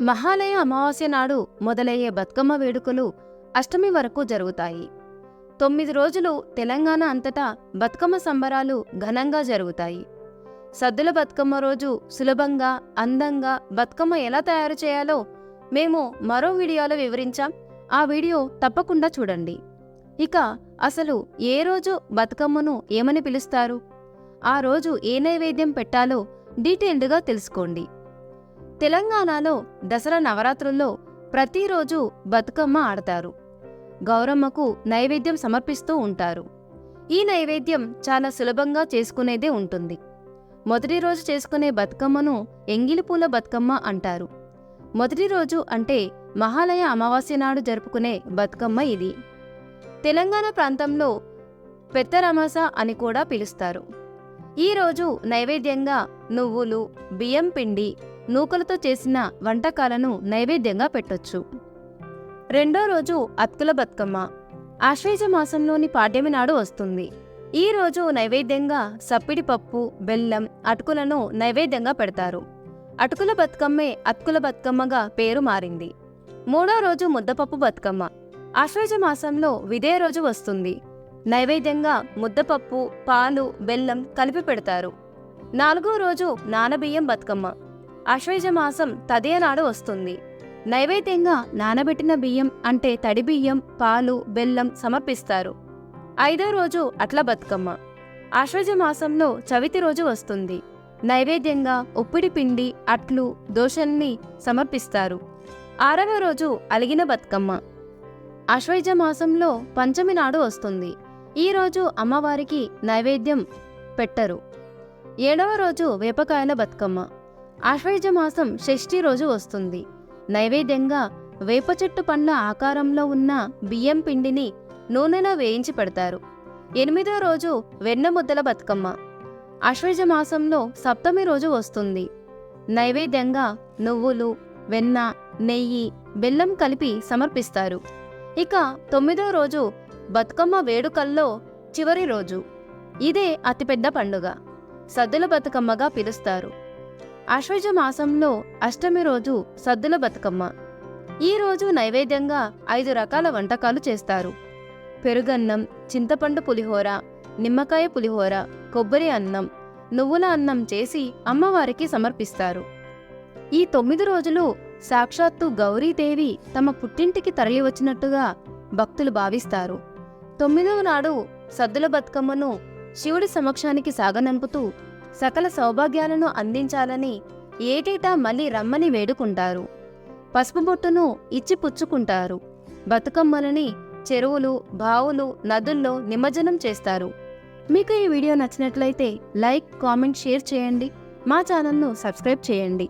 మహాలయ అమావాస్య నాడు మొదలయ్యే బతుకమ్మ వేడుకలు అష్టమి వరకు జరుగుతాయి. తొమ్మిది రోజులు తెలంగాణ అంతటా బతుకమ్మ సంబరాలు ఘనంగా జరుగుతాయి. సద్దుల బతుకమ్మ రోజు సులభంగా అందంగా బతుకమ్మ ఎలా తయారు చేయాలో మేము మరో వీడియోలో వివరించాం. ఆ వీడియో తప్పకుండా చూడండి. ఇక అసలు ఏ రోజు బతుకమ్మను ఏమని పిలుస్తారు? ఆ రోజు ఏ నైవేద్యం పెట్టాలో డీటెయిల్డ్గా తెలుసుకోండి. తెలంగాణలో దసరా నవరాత్రుల్లో ప్రతిరోజు బతుకమ్మ ఆడతారు. గౌరమ్మకు నైవేద్యం సమర్పిస్తూ ఉంటారు. ఈ నైవేద్యం చాలా సులభంగా చేసుకునేదే ఉంటుంది. మొదటి రోజు చేసుకునే బతుకమ్మను ఎంగిలిపూల బతుకమ్మ అంటారు. మొదటి రోజు అంటే మహాలయ అమావాస్య నాడు జరుపుకునే బతుకమ్మ ఇది. తెలంగాణ ప్రాంతంలో పెత్తరమాస అని కూడా పిలుస్తారు. ఈ రోజు నైవేద్యంగా నువ్వులు బియ్యం పిండి నూకలతో చేసిన వంటకాలను నైవేద్యంగా పెట్టొచ్చు. రెండో రోజు అత్కుల బతుకమ్మ. ఆశ్వేజ మాసంలోని పాడ్యమి నాడు వస్తుంది. ఈ రోజు నైవేద్యంగా సప్పిడి పప్పు బెల్లం అటుకులను నైవేద్యంగా పెడతారు. అటుకుల బతుకమ్మే అత్కుల బతుకమ్మగా పేరు మారింది. మూడో రోజు ముద్దపప్పు బతుకమ్మ. ఆశ్వేజ మాసంలో విదే రోజు వస్తుంది. నైవేద్యంగా ముద్దపప్పు పాలు బెల్లం కలిపి పెడతారు. నాలుగో రోజు నానబియ్యం బతుకమ్మ. ఆశ్వేజ మాసం తదే నాడు వస్తుంది. నైవేద్యంగా నానబెట్టిన బియ్యం అంటే తడి బియ్యం పాలు బెల్లం సమర్పిస్తారు. ఐదో రోజు అట్ల బతుకమ్మ. ఆశ్వజ మాసంలో చవితి రోజు వస్తుంది. నైవేద్యంగా ఉప్పిడి పిండి అట్లు దోశల్ని సమర్పిస్తారు. ఆరవ రోజు అలిగిన బతుకమ్మ. ఆశ్వైజ మాసంలో పంచమి నాడు వస్తుంది. ఈ రోజు అమ్మవారికి నైవేద్యం పెట్టరు. ఏడవ రోజు వేపకాయల బతుకమ్మ. ఆశ్వయుజ మాసం షష్ఠి రోజు వస్తుంది. నైవేద్యంగా వేప చెట్టు పండ్ల ఆకారంలో ఉన్న బియ్యం పిండిని నూనెలో వేయించి పెడతారు. ఎనిమిదో రోజు వెన్న ముద్దల బతుకమ్మ. ఆశ్వయుజ మాసంలో సప్తమి రోజు వస్తుంది. నైవేద్యంగా నువ్వులు వెన్న నెయ్యి బెల్లం కలిపి సమర్పిస్తారు. ఇక తొమ్మిదో రోజు బతుకమ్మ వేడుకల్లో చివరి రోజు. ఇదే అతిపెద్ద పండుగ. సద్దుల బతుకమ్మగా పిలుస్తారు. ఆశ్వజ మాసంలో అష్టమి రోజు సద్దుల బతుకమ్మ. ఈ రోజు నైవేద్యంగా ఐదు రకాల వంటకాలు చేస్తారు. పెరుగన్నం చింతపండు పులిహోర నిమ్మకాయ పులిహోర కొబ్బరి అన్నం నువ్వుల అన్నం చేసి అమ్మవారికి సమర్పిస్తారు. ఈ తొమ్మిది రోజులు సాక్షాత్తు గౌరీదేవి తమ పుట్టింటికి తరలివచ్చినట్టుగా భక్తులు భావిస్తారు. తొమ్మిదవ నాడు సద్దుల బతుకమ్మను శివుడి సమక్షానికి సాగనంపుతూ సకల సౌభాగ్యాలను అందించాలని ఏటేటా మళ్ళీ రమ్మని వేడుకుంటారు. పసుపు బొట్టును ఇచ్చి పుచ్చుకుంటారు. బతుకమ్మలని చెరువులు బావులు నదుల్లో నిమజ్జనం చేస్తారు. మీకు ఈ వీడియో నచ్చినట్లయితే లైక్ కామెంట్ షేర్ చేయండి. మా ఛానల్ను సబ్స్క్రైబ్ చేయండి.